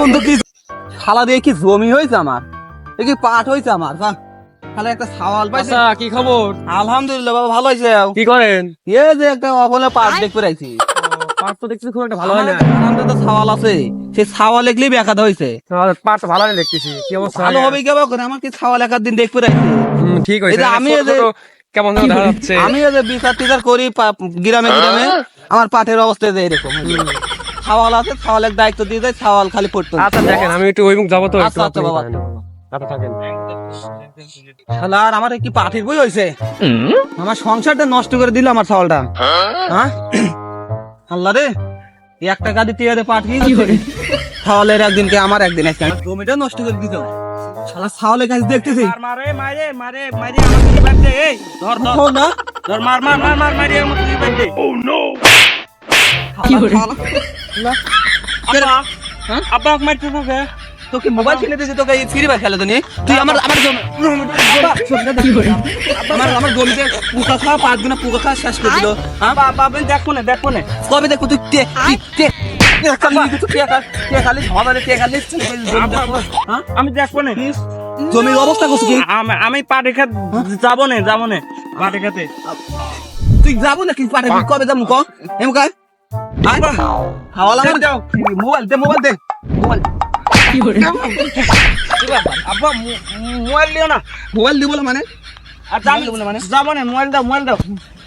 বন্ধু কি খালা দিয়ে কি জমি হয়েছে আমার? এ কি পাট হয়েছে আমার? যা খালা একটা সাওয়াল পাইছে। আচ্ছা কি খবর? আলহামদুলিল্লাহ বাবা ভালো হয়েছে। কি করেন? এ যে একটা অবলে পাট দেখতে রাখছি পাট তো দেখছি খুব একটা ভালো হয় না। আমাদের তো সাওয়াল আছে। সেই সাওয়াল এগুলি বেকাত হয়েছে। পাট ভালো না দেখতেছি। কি অবস্থা? ভালো হবে আমার কি সাওয়াল দিন দেখতে রাখছি ঠিক হয়েছে। আমি কেমন দেখা আমি যে বিচার টিচার করি গ্রামে গ্রামে আমার পাটের অবস্থা যে এরকম সাওয়াল আছে সাওয়ালের দায়িত্ব দিয়ে যায় খালি পড়তো। আচ্ছা দেখেন আমি একটু ওই মুখ যাব তো আচ্ছা, আচ্ছা, বাবা। আমার কি পাঠির বই হয়েছে আমার সংসারটা নষ্ট করে দিল আমার চাউলটা হ্যাঁ? আল্লাহ রে এই এক টাকা দিতে গেলে পাঠিয়ে ছাওয়ালের একদিনকে আমার একদিন আজকে জমিটা নষ্ট করে দিত শালা ছাওলের কাছে দেখতেছি। মারে মারে মারে মারে আমাকে বাড়তে এই ধর ধর। না। ধর মার মার মার মার মারি আমাকে বাড়তে ও নো। কি হলো না। আব্বা হ্যাঁ? আব্বা আমাকে মারতে হবে তোকে মোবাইল কিনে দিয়েছে তোকে ফ্রি ফায়ার খেলে তো নি তুই আমার আমার আমার আমার গমিতে পোকা খাওয়া পাঁচ গুণা পোকা খাওয়া শেষ করে দিল হ্যাঁ? বাবা দেখো না দেখো না। কবে দেখো তুই কে হ্যাঁ? আমি দেখব না জমির অবস্থা করছিস কি? আমি পাটে খাত যাব না যাব না পাটে খাতে তুই যাব নাকি? পারে কবে যাব ক? এম কয় হাওয়ালা মার দাও মোবাইল দে মোবাইল দে। মোবাইল। 有人，আব্বা মো- মোবাইল দিও না। মোবাইল দিব না মানে? আচ্ছা আমি যাব না মোবাইল দাও মোবাইল দাও মোবাইল তো দেও।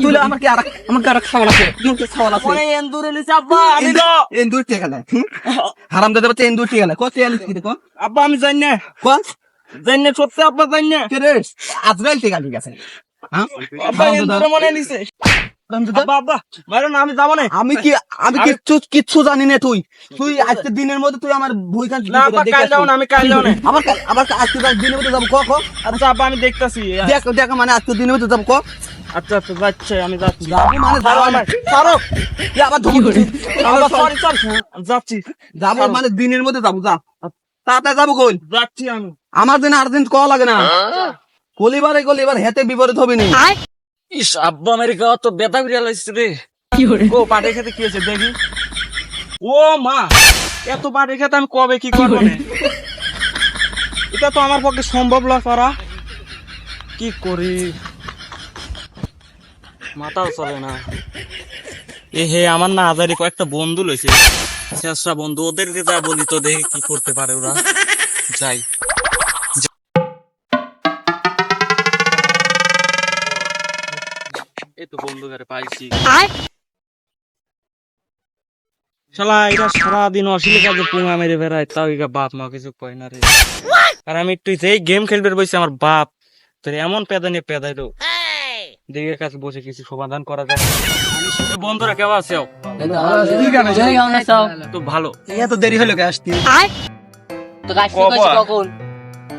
তুই আমার আর আমার আর খাওয়া আছে। খাওয়া আছে। ফোনে এন্দুরে লিছে আব্বা আমি লো এন্দুর টেকা নাই হারাম দাদা বাচ্চা এন্দুর টেকা নাই কত এলি কি দেখো? আব্বা আমি জানি না। কত? জানি না সত্যি আব্বা জানি না। কে রে? আজরাইল টেকা ঠিক আছে হ্যাঁ? আব্বা এন্দুরে মনে নিছে। আমি যাব না। আমি কি আমি কিচ্ছু কিচ্ছু জানি না তুই। তুই আজকে দিনের মধ্যে তুই আমার ভুই কাজ আমি কাল যাও না। আবার আবার আজকে তার দিনের মধ্যে যাব ক ক? আচ্ছা আব্বা আমি দেখতাছি। দেখ দেখ মানে আজকে দিনের মধ্যে যাব ক? আচ্ছা আচ্ছা যাচ্ছে আমি যাচ্ছি। যাব মানে যাব মানে সারো এ আবার ধমক দিছিস। আবার সরি সরি যাচ্ছি। যাব মানে দিনের মধ্যে যাব যা। তাড়াতাড়ি যাব কই? যাচ্ছি আমি। আমার দিন আর দিন কল লাগে না। কলিবারে কলিবার হেতে বিপরীত হবে নি। ইস আব্বা আমেরিকা তো বেতা লাইছে রে। 有人，ও পাটে খেতে কি হয়েছে দেখি। ও মা এত পাটে খেতে আমি কবে কি করব এটা তো আমার পক্ষে সম্ভব না করা কি করি? মাথাও চলে না। এ হে আমার না হাজারি কয়েকটা বন্ধু লইছে। শেষরা বন্ধু ওদেরকে যা বলি তো দেখি কি করতে পারে ওরা। যাই। এই তো বন্ধু ঘরে পাইছি। শালা এটা সারাদিন অশ্লীল কাজে পুঙা মেরে বেড়ায় তাও এগা বাপ মা কিছু কয় না রে। আর আমি একটু এই গেম খেলবে বসে আমার বাপ। তোর এমন পেদা নিয়ে পেদাইলো দিদির কাছে বসে কিছু সমাধান করা যায় বন্ধুরা কেমন আছে তো ভালো। এত দেরি হলো কে আসতে? কখন?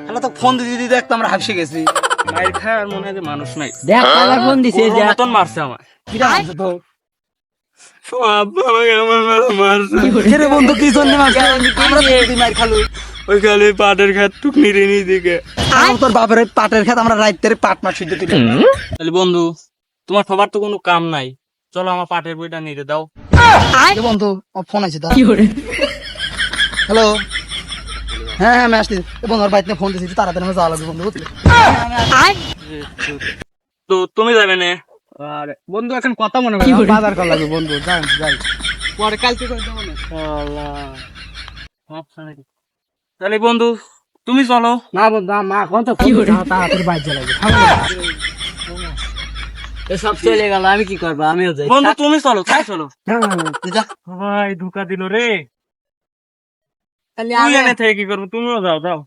হ্যালো তো ফোন দিতে দিতে একটা আমরা হাসি গেছি। মায়ের খায় আর মনে হয় মানুষ নাই। দেখ কালার ফোন দিছে মতন মারছে আমার কিরা মারছে তো আব্বা আমাকে আমার মারছেবন্ধু কি জন্য মারছে? আমরা তো মার খালু। ওই খালি পাটের খাত টুকনি রে দিকে তোর বাপের পাটের খেত আমরা রাইতের পাট সিদ্ধ তুলে তাহলে বন্ধু তোমার সবার তো কোনো কাম নাই। চলো আমার পাটের বইটা নিয়ে দাও। বন্ধু আমার ফোন আছে，হ্যালো হ্যাঁ হ্যাঁ আমি আসছি। বন্ধু ওর বাড়িতে ফোন দিয়েছি তাড়াতাড়ি আমার যাওয়া লাগবে বন্ধু বুঝলি? তো তুমি যাবে না। আর বন্ধু এখন কথা মনে করে? বাজার করা লাগবে বন্ধু যাই যাই। পরে কালকে করে দেবো না। তাহলে বন্ধু তুমি চলো। না বন্ধু না, মা কোন তো কি? তাড়াতাড়ি বাইর লাগবে সব চলে গেল আমি কি করব? আমিও যাই। বন্ধু তুমি চলো তাই চলো। তুই যা। ভাই ধোকা দিল রে। তুই এনে থেকে কি করব? তুমিও যাও যাও।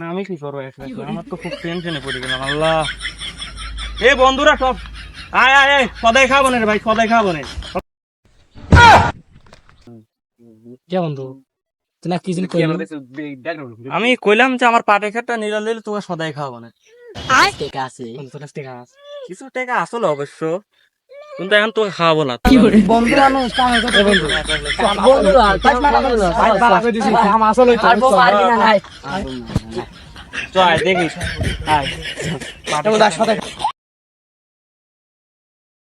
আমি কি করব? আমার তো খুব টেনশনে পড়ে গেলাম আল্লাহ। এ বন্ধুরা সব আয় আয় আয় সদাই খাব না রে ভাই সদাই খাব না। যা বন্ধু। না কি আমি কইলাম যে আমার পাটের খেতটা নিরাল দিলে তোকে সদাই খাওয়াবো না। আছে। কিছু টাকা আসলে অবশ্য কিন্তু এখন তোকে খাওয়াবো না। কি করে বন্ধু মানুষ কামে কথা বন্ধু। বন্ধু আর পাঁচ মারা বন্ধু। ভাই বাবা কই দিছি আম আসলে আর বউ পারবি না নাই চল দেখিস সাথে